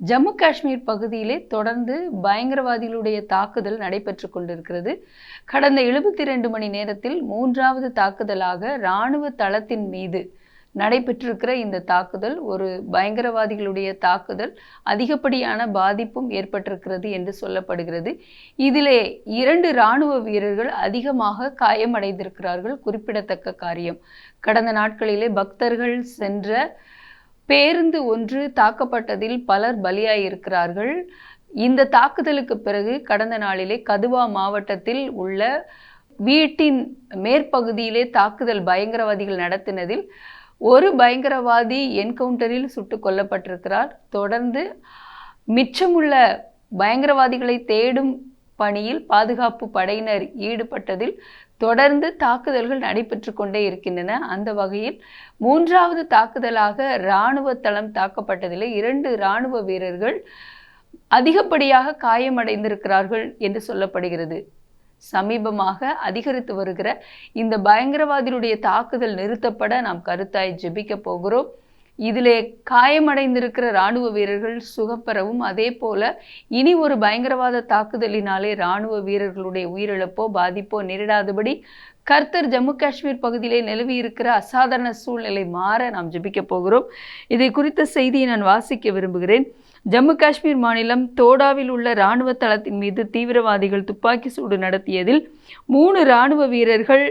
ஜம்மு காஷ்மீர் பகுதியிலே தொடர்ந்து பயங்கரவாதிகளுடைய தாக்குதல் நடைபெற்று கொண்டிருக்கிறது. கடந்த எழுபத்தி ரெண்டு மணி நேரத்தில் மூன்றாவது தாக்குதலாக இராணுவ தளத்தின் மீது நடைபெற்றிருக்கிற இந்த தாக்குதல் ஒரு பயங்கரவாதிகளுடைய தாக்குதல் அதிகப்படியான பாதிப்பும் ஏற்பட்டிருக்கிறது என்று சொல்லப்படுகிறது. இதிலே இரண்டு இராணுவ வீரர்கள் அதிகமாக காயமடைந்திருக்கிறார்கள் குறிப்பிடத்தக்க காரியம். கடந்த நாட்களிலே பக்தர்கள் சென்ற பேருந்து ஒன்று தாக்கப்பட்டதில் பலர் பலியாயிருக்கிறார்கள். இந்த தாக்குதலுக்கு பிறகு கடந்த நாளிலே கதுவா மாவட்டத்தில் உள்ள வீட்டின் மேற்பகுதியிலே தாக்குதல் பயங்கரவாதிகள் நடத்தினதில் ஒரு பயங்கரவாதி என்கவுண்டரில் சுட்டு கொல்லப்பட்டிருக்கிறார். தொடர்ந்து மிச்சமுள்ள பயங்கரவாதிகளை தேடும் பணியில் பாதுகாப்பு படையினர் ஈடுபட்டதில் தொடர்ந்து தாக்குதல்கள் நடைபெற்று கொண்டே இருக்கின்றன. அந்த வகையில் மூன்றாவது தாக்குதலாக இராணுவ தளம் தாக்கப்பட்டதில் இரண்டு இராணுவ வீரர்கள் அதிகப்படியாக காயமடைந்திருக்கிறார்கள் என்று சொல்லப்படுகிறது. சமீபமாக அதிகரித்து வருகிற இந்த பயங்கரவாதிகளுடைய தாக்குதல் நிறுத்தப்பட நாம் கருத்தாய் ஜெபிக்க போகிறோம். இதிலே காயமடைந்திருக்கிற இராணுவ வீரர்கள் சுகப்பெறவும் அதே போல இனி ஒரு பயங்கரவாத தாக்குதலினாலே இராணுவ வீரர்களுடைய உயிரிழப்போ பாதிப்போ நேரிடாதபடி கர்த்தர் ஜம்மு காஷ்மீர் பகுதியிலே நிலவி இருக்கிற அசாதாரண சூழ்நிலை மாற நாம் ஜெபிக்க போகிறோம். இதை குறித்த செய்தியை நான் வாசிக்க விரும்புகிறேன். ஜம்மு காஷ்மீர் மாநிலம் தோடாவில் உள்ள இராணுவ தளத்தின் மீது தீவிரவாதிகள் துப்பாக்கி சூடு நடத்தியதில் மூணு இராணுவ வீரர்கள்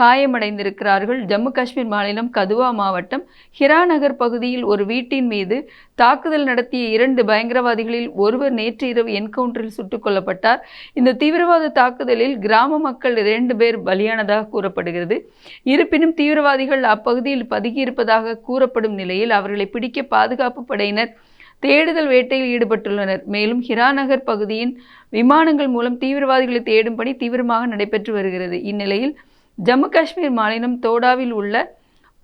காயமடைந்திருக்கிறார்கள். ஜம்மு காஷ்மீர் மாநிலம் கதுவா மாவட்டம் ஹிராநகர் பகுதியில் ஒரு வீட்டின் மீது தாக்குதல் நடத்திய இரண்டு பயங்கரவாதிகளில் ஒருவர் நேற்று இரவு என்கவுண்டரில் சுட்டுக் கொல்லப்பட்டார். இந்த தீவிரவாத தாக்குதலில் கிராம மக்கள் இரண்டு பேர் பலியானதாக கூறப்படுகிறது. இருப்பினும் தீவிரவாதிகள் அப்பகுதியில் பதுங்கியிருப்பதாக கூறப்படும் நிலையில் அவர்களை பிடிக்க பாதுகாப்பு படையினர் தேடுதல் வேட்டையில் ஈடுபட்டுள்ளனர். மேலும் ஹிராநகர் பகுதியின் விமானங்கள் மூலம் தீவிரவாதிகளை தேடும் பணி தீவிரமாக நடைபெற்று வருகிறது. இந்நிலையில் ஜம்மு காஷ்மீர் மாநிலம் தோடாவில் உள்ள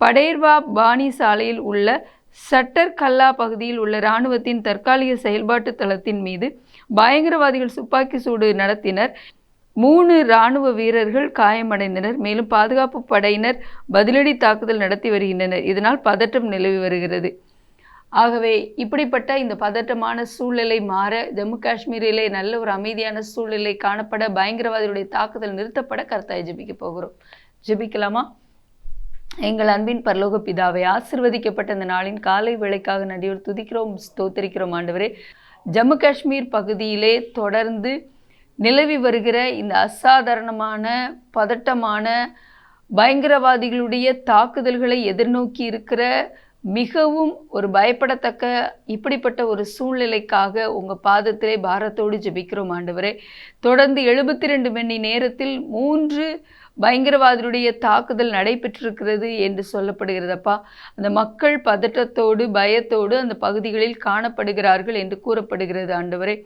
படேர்வா பாணி சாலையில் உள்ள சட்டர் கல்லா பகுதியில் உள்ள இராணுவத்தின் தற்காலிக செயல்பாட்டு தளத்தின் மீது பயங்கரவாதிகள் துப்பாக்கி சூடு நடத்தினர். மூணு இராணுவ வீரர்கள் காயமடைந்தனர். மேலும் பாதுகாப்பு படையினர் பதிலடி தாக்குதல் நடத்தி வருகின்றனர். இதனால் பதற்றம் நிலவி வருகிறது. ஆகவே இப்படிப்பட்ட இந்த பதட்டமான சூழ்நிலை மாற ஜம்மு காஷ்மீரிலே நல்ல ஒரு அமைதியான சூழ்நிலை காணப்பட பயங்கரவாதிகளுடைய தாக்குதல் நிறுத்தப்பட கருத்தாய் ஜெபிக்க போகிறோம். ஜெபிக்கலாமா? எங்கள் அன்பின் பரலோக பிதாவை ஆசிர்வதிக்கப்பட்ட இந்த நாளின் காலை வேளைக்காக நடிகர் துதிக்கிறோம் ஸ்தோத்தரிக்கிறோம் ஆண்டவரே. ஜம்மு காஷ்மீர் பகுதியிலே தொடர்ந்து நிலவி வருகிற இந்த அசாதாரணமான பதட்டமான பயங்கரவாதிகளுடைய தாக்குதல்களை எதிர்நோக்கி இருக்கிற மிகவும் ஒரு பயப்படத்தக்க இப்படிப்பட்ட ஒரு சூழ்நிலைக்காக உங்கள் பாதத்திலே பாரத்தோடு ஜெபிக்கிறோம் ஆண்டவரே. தொடர்ந்து எழுபத்தி ரெண்டு மணி நேரத்தில் மூன்று பயங்கரவாதியுடைய தாக்குதல் நடைபெற்றிருக்கிறது என்று சொல்லப்படுகிறதப்பா அந்த மக்கள் பதட்டத்தோடு பயத்தோடு அந்த பகுதிகளில் காணப்படுகிறார்கள் என்று கூறப்படுகிறது ஆண்டவரே.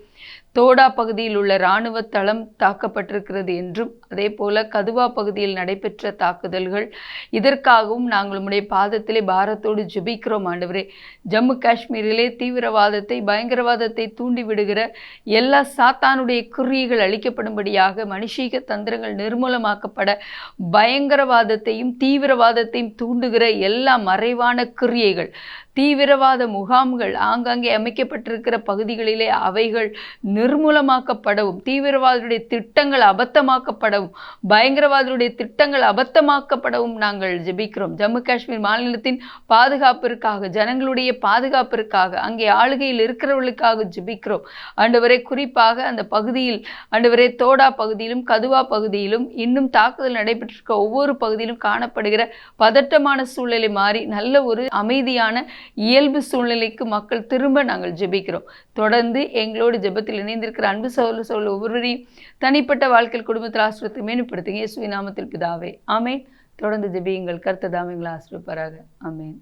தோடா பகுதியில் உள்ள இராணுவ தளம் தாக்கப்பட்டிருக்கிறது என்றும் அதே போல கதுவா பகுதியில் நடைபெற்ற தாக்குதல்கள் இதற்காகவும் நாங்கள் உடைய பாதத்திலே பாரத்தோடு ஜெபிக்கிறோம் ஆண்டவரே. ஜம்மு காஷ்மீரிலே தீவிரவாதத்தை பயங்கரவாதத்தை தூண்டிவிடுகிற எல்லா சாத்தானுடைய குறியீகள் அளிக்கப்படும்படியாக மனுஷீக தந்திரங்கள் நிர்மூலமாக்கப்பட பயங்கரவாதத்தையும் தீவிரவாதத்தையும் தூண்டுகிற எல்லா மறைவான கிரியைகள் தீவிரவாத முகாம்கள் ஆங்காங்கே அமைக்கப்பட்டிருக்கிற பகுதிகளிலே அவைகள் நிர்மூலமாக்கப்படவும் தீவிரவாதிகளுடைய திட்டங்கள் அபத்தமாக்கப்பட அபத்தமாக்கப்படவும் பயங்கரவாதிகளுடைய திட்டங்கள் அபத்தமாக்கப்படவும் நாங்கள் ஜெபிக்கிறோம். ஜம்மு காஷ்மீர் மாநிலத்தின் பாதுகாப்பிற்காக ஜனங்களுடைய பாதுகாப்பிற்காக அங்கே ஆளுகையில் இருக்கிறவர்களுக்காக ஜெபிக்கிறோம். ஆண்டவரே குறிப்பாக அந்த பகுதியில் ஆண்டவரே தோடா பகுதியிலும் கதுவா பகுதியிலும் இன்னும் தாக்குதல் நடைபெற்றிருக்க ஒவ்வொரு பகுதியிலும் காணப்படுகிற பதட்டமான சூழ்நிலை மாறி நல்ல ஒரு அமைதியான இயல்பு சூழ்நிலைக்கு மக்கள் திரும்ப நாங்கள் ஜெபிக்கிறோம். தொடர்ந்து எங்களோடு ஜெபத்தில் இணைந்திருக்கிற அன்பு சோழ சோழ ஒவ்வொருவரையும் தனிப்பட்ட வாழ்க்கையில் குடும்பத்தில் ஆசிரியர் ஆசிரியத்தை மேம்படுத்துங்க இயேசுவின் நாமத்தில் பிதாவே. ஆமேன். தொடர்ந்து ஜெபியுங்கள். கர்த்ததாமங்களை ஆசிரியப்பாராக ஆமேன்.